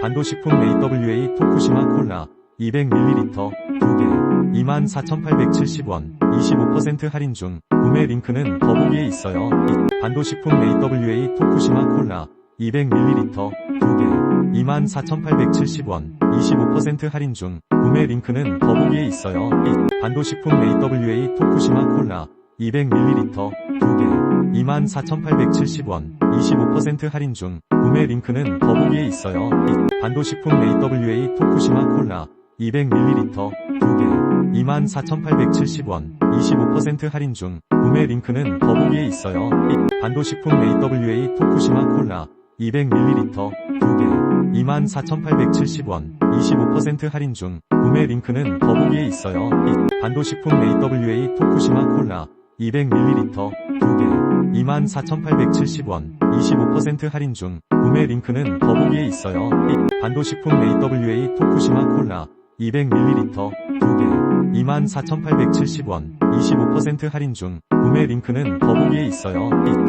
반도식품 AWA 토쿠시마 콜라 200ml 2개 24,870원 25% 할인 중 구매 링크는 더보기에 있어요. 반도식품 AWA 토쿠시마 콜라 200ml 2개 24,870원 25% 할인 중 구매 링크는 더보기에 있어요. 반도식품 AWA 토쿠시마 콜라 200ml 2개 24,870원 25% 할인 중 구매 링크는 더보기에 있어요. 반도식품 AWA 토쿠시마 콜라 200ml 2개 24,870원 25% 할인 중 구매 링크는 더보기에 있어요. 반도식품 AWA 토쿠시마 콜라 200ml 2개 24,870원 25% 할인 중 구매 링크는 더보기에 있어요. 반도식품 AWA 토쿠시마 콜라 200ml 2개 24,870원 25% 할인 중 구매 링크는 더보기에 있어요. 반도식품 AWA 토쿠시마 콜라 200ml 2개 24,870원 25% 할인 중 구매 링크는 더보기에 있어요.